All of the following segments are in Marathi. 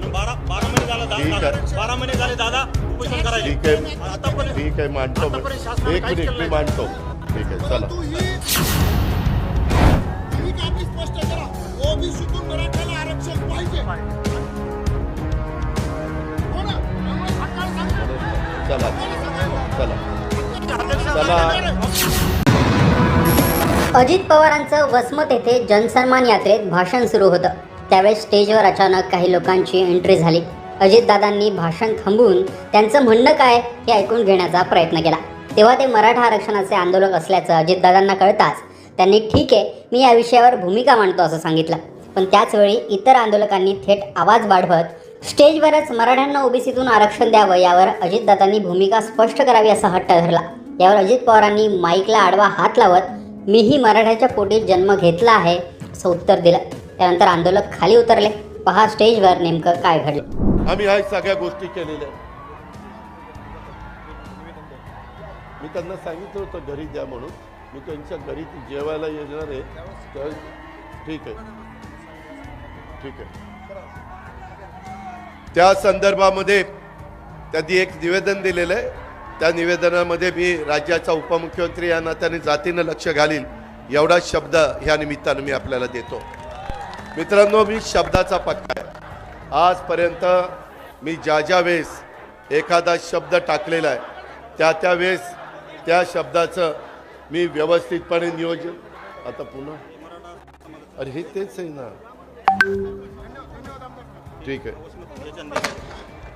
आणि बारा बारा महिने झाले ठीक दादा आहे. बारा महिने झाले दादा उपोषण करायचे ठीक आहे. आतापर्यंत ठीक आहे मांडतो आतापर्यंत शासनाने एक काहीच मिनिट केलं मी नाही. मांडतो ठीक आहे चला. तू ही भूमिका आपली स्पष्ट करा. ओबीसीतून मराठ्याला आरक्षण पाहिजे. हो ना? त्यामुळे हक्काला सांगा. चला. हक्काला चला. सांगा. चला. अजित पवारांचं वसमत येथे जनसन्मान यात्रेत भाषण सुरू होतं. त्यावेळेस स्टेजवर अचानक काही लोकांची एंट्री झाली. अजितदादांनी भाषण थांबवून त्यांचं म्हणणं काय हे ऐकून घेण्याचा प्रयत्न केला. तेव्हा ते मराठा आरक्षणाचे आंदोलक असल्याचं अजितदादांना कळताच त्यांनी ठीक आहे मी या विषयावर भूमिका मांडतो असं सांगितलं. पण त्याचवेळी इतर आंदोलकांनी थेट आवाज वाढवत स्टेजवरच मराठ्यांना ओबीसीतून आरक्षण द्यावं यावर अजितदादांनी भूमिका स्पष्ट करावी असा हट्ट धरला. यावर अजित पवारांनी माईकला आडवा हात लावत मीही मराठ्याच्या पोटी जन्म घेतला आहे असं उत्तर दिलं. त्यानंतर आंदोलक खाली उतरले. पहा स्टेजवर नेमकं काय घडलं. आम्ही ह्या सगळ्या गोष्टी केलेल्या मी त्यांना सांगितलं होतं घरी द्या म्हणून. मी त्यांच्या घरी जेवायला येणार आहे. तर ठीक आहे. ठीक आहे. त्या संदर्भामध्ये त्यांनी एक निवेदन दिलेलं आहे. त्या निवेदनामध्ये मी राज्याचा उपमुख्यमंत्री या नात्याने जातीनं लक्ष घालील एवढा शब्द ह्या निमित्तानं मी आपल्याला देतो. मित्रांनो मी शब्दाचा पक्का आहे. आजपर्यंत मी ज्या ज्या वेळेस एखादा शब्द टाकलेला आहे त्या त्या वेळेस त्या शब्दाचं मी व्यवस्थितपणे नियोजन आता पुन्हा. अरे हे तेच आहे ना. ठीक आहे.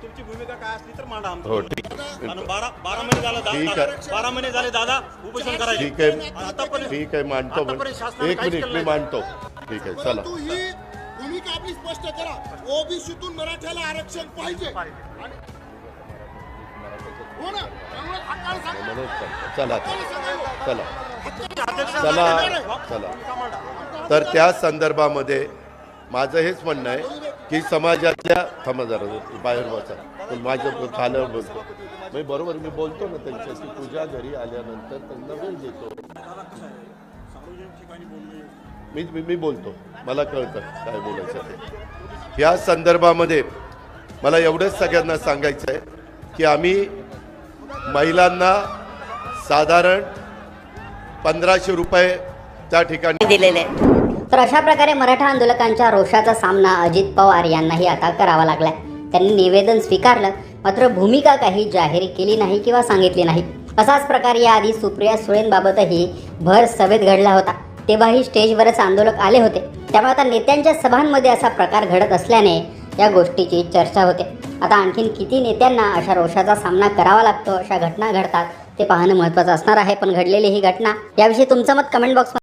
तुमची भूमिका काय असली तर मांडा आमची. हो. ठीक बारा बारा महिने झाले ठीक दादा आहे. बारा महिने झाले दादा उपोषण करायचे. ठीक आहे. आतापर्यंत ठीक आहे मांडतो आतापर्यंत शासनाने एक काहीच मिनिट केलं मी नाही. मांडतो. ठीक आहे चला. ही भूमिका आपली स्पष्ट करा. ओबीसीतून मराठ्याला आरक्षण पाहिजे. आणि- हो ना? त्यामुळे हक्काला सांगा. म्हणून चला चला. चला. चला. तर त्या संदर्भामध्ये माझं हेच म्हणणं आहे की समाजातल्या थांबा जरा बाहेर बसा. पण माझं झालं बोलतो. मी बरोबर मी बोलतो ना त्यांच्याशी. तुझ्या घरी आल्यानंतर त्यांना वेळ देतो. मी मी मी बोलतो. मला कळतं काय बोलायचं ते. या संदर्भामध्ये मला एवढंच सगळ्यांना सांगायचं आहे की आम्ही महिलांना साधारण पंधराशे रुपये त्या ठिकाणी दिलेले तर अशा प्रकारे मराठा आंदोलकांच्या रोषाचा सामना अजित पवार यांनाही आता करावा लागलाय. त्यांनी निवेदन स्वीकारलं मात्र भूमिका काही जाहीर केली नाही किंवा सांगितली नाही. असाच प्रकार याआधी सुप्रिया सुळेंबाबतही भर सभेत घडला होता. तेव्हाही स्टेजवरच आंदोलक आले होते. त्यामुळे आता नेत्यांच्या सभांमध्ये असा प्रकार घडत असल्याने या गोष्टीची चर्चा होते. आता आणखीन किती नेत्यांना अशा रोषाचा सामना करावा लागतो अशा घटना घडतात ते पाहणं महत्त्वाचं असणार आहे. पण घडलेली ही घटना याविषयी तुमचं मत कमेंट बॉक्स